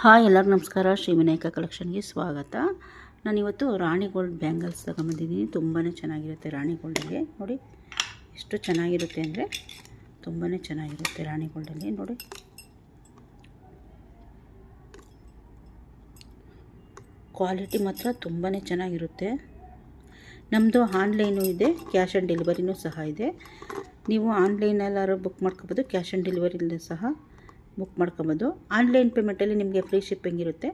Hi ಎಲ್ಲರಿಗೂ ನಮಸ್ಕಾರ, ಶ್ರೀ ವಿನಾಯಕ ಕಲೆಕ್ಷನ್ಗೆ ಸ್ವಾಗತ. ನಾನಿವತ್ತು ರಾಣಿ ಗೋಲ್ಡ್ ಬ್ಯಾಂಗಲ್ಸ್ ತಗೊಂಬಂದಿದ್ದೀನಿ ತುಂಬಾ ಚೆನ್ನಾಗಿರುತ್ತೆ ರಾಣಿ ಗೋಲ್ಡಲ್ಲಿ. ನೋಡಿ, ಎಷ್ಟು ಚೆನ್ನಾಗಿರುತ್ತೆ ಅಂದರೆ ತುಂಬಾ ಚೆನ್ನಾಗಿರುತ್ತೆ ರಾಣಿ ಗೋಲ್ಡಲ್ಲಿ. ನೋಡಿ. ಕ್ವಾಲಿಟಿ ಮಾತ್ರ ತುಂಬಾ ಚೆನ್ನಾಗಿರುತ್ತೆ. ನಮ್ಮದು ಆನ್ಲೈನು ಇದೆ, ಕ್ಯಾಶ್ ಆನ್ ಡೆಲಿವರಿನೂ ಸಹ ಇದೆ. ನೀವು ಆನ್ಲೈನಲ್ಲಾದ್ರೂ ಬುಕ್ ಮಾಡ್ಕೋಬೋದು, ಕ್ಯಾಶ್ ಆನ್ ಡೆಲಿವರಿಲ್ಲೂ ಸಹ. ಬುಕ್ ಮಾಡ್ಕೊಬೋದು ಆನ್ಲೈನ್ ಪೇಮೆಂಟಲ್ಲಿ ನಿಮಗೆ ಫ್ರೀ ಶಿಪ್ಪಿಂಗ್ ಇರುತ್ತೆ.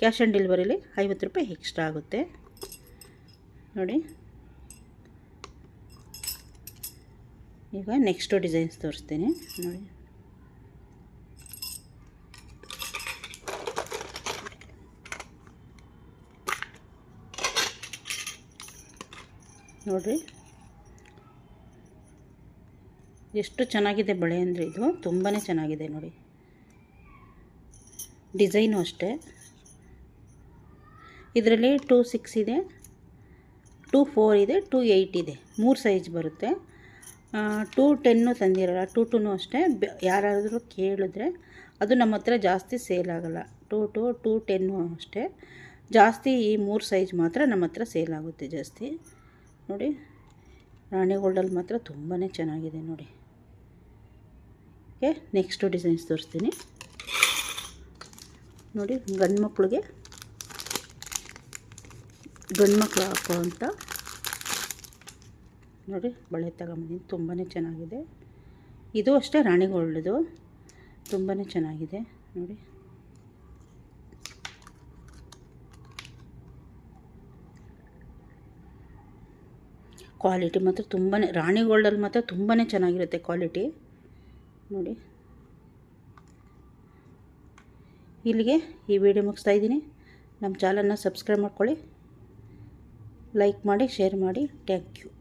ಕ್ಯಾಶ್ ಆನ್ ಡೆಲಿವರಿಲಿ ಐವತ್ತು ರೂಪಾಯಿ ಎಕ್ಸ್ಟ್ರಾ ಆಗುತ್ತೆ. ನೋಡಿ. ಈಗ ನೆಕ್ಸ್ಟು ಡಿಸೈನ್ಸ್ ತೋರಿಸ್ತೀನಿ. ನೋಡಿ. ನೋಡಿರಿ. ಎಷ್ಟು ಚೆನ್ನಾಗಿದೆ ಬಳೆ ಅಂದರೆ ಇದು ತುಂಬಾ ಚೆನ್ನಾಗಿದೆ ನೋಡಿ. ಡಿಸೈನು ಅಷ್ಟೇ. ಇದರಲ್ಲಿ ಟೂ ಸಿಕ್ಸ್ ಇದೆ, ಟೂ ಫೋರ್ ಇದೆ, ಟೂ ಏಯ್ಟ್ ಇದೆ. ಮೂರು ಸೈಜ್ ಬರುತ್ತೆ. ಟೂ ಟೆನ್ನು ತಂದಿರಲ್ಲ, ಟೂ ಟೂನು ಅಷ್ಟೇ. ಯಾರಾದರೂ ಕೇಳಿದ್ರೆ ಅದು ನಮ್ಮ ಹತ್ರ ಜಾಸ್ತಿ ಸೇಲ್ ಆಗೋಲ್ಲ. ಟೂ ಟು, ಟೂ ಟೆನ್ನು ಅಷ್ಟೇ. ಜಾಸ್ತಿ ಈ ಮೂರು ಸೈಜ್ ಮಾತ್ರ ನಮ್ಮ ಹತ್ರ ಸೇಲ್ ಆಗುತ್ತೆ ಜಾಸ್ತಿ. ನೋಡಿ, ರಾಣಿ ಗೋಲ್ಡಲ್ಲಿ ಮಾತ್ರ ತುಂಬಾ ಚೆನ್ನಾಗಿದೆ ನೋಡಿ. ಓಕೆ, ನೆಕ್ಸ್ಟು ಡಿಸೈನ್ಸ್ ತೋರಿಸ್ತೀನಿ. ನೋಡಿ, ಗಂಡು ಮಕ್ಕಳಿಗೆ ಗಂಡು ಮಕ್ಕಳು ಹಾಕೋ ನೋಡಿ, ಬಳೆ ತಗೊಂಬಂದಿನಿ ತುಂಬಾ ಚೆನ್ನಾಗಿದೆ. ಇದು ಅಷ್ಟೇ ರಾಣಿ ಗೋಲ್ಡ್ದು ತುಂಬಾ ಚೆನ್ನಾಗಿದೆ. ನೋಡಿ. ಕ್ವಾಲಿಟಿ ಮಾತ್ರ ತುಂಬಾ ರಾಣಿ ಗೋಲ್ಡಲ್ಲಿ ಮಾತ್ರ ತುಂಬಾ ಚೆನ್ನಾಗಿರುತ್ತೆ ಕ್ವಾಲಿಟಿ. ನೋಡಿ. ಇಲ್ಲಿಗೆ ಈ ವಿಡಿಯೋ ಮುಗಿಸ್ತಾ ಇದ್ದೀನಿ. ನಮ್ಮ ಚಾನಲ್ನ ಸಬ್ಸ್ಕ್ರೈಬ್ ಮಾಡ್ಕೊಳ್ಳಿ. ಲೈಕ್ ಮಾಡಿ, ಶೇರ್ ಮಾಡಿ. Thank you.